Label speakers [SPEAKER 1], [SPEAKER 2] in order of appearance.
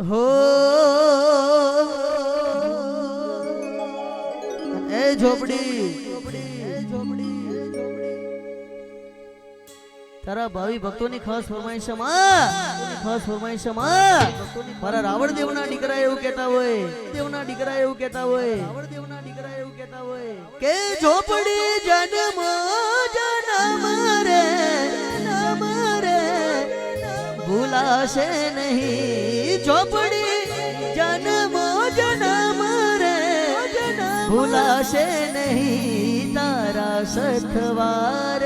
[SPEAKER 1] હો. એ ઝોપડી. તારા ભાવિ ભક્તોની ખાસ ફરમાઈશમાં ખાસ ફરમાઈશમાં મારા રાવણ દેવના દીકરા એવું કહેતા હોય. દેવના દીકરા એવું કહેતા હોય. રાવણ દેવના દીકરા એવું કહેતા હોય. કે ઝોપડી જન્મ ભૂલાશે નહીં. ઝોપડી જન્મ જન્મ રે ભૂલાશે નહીં તારા સથવારે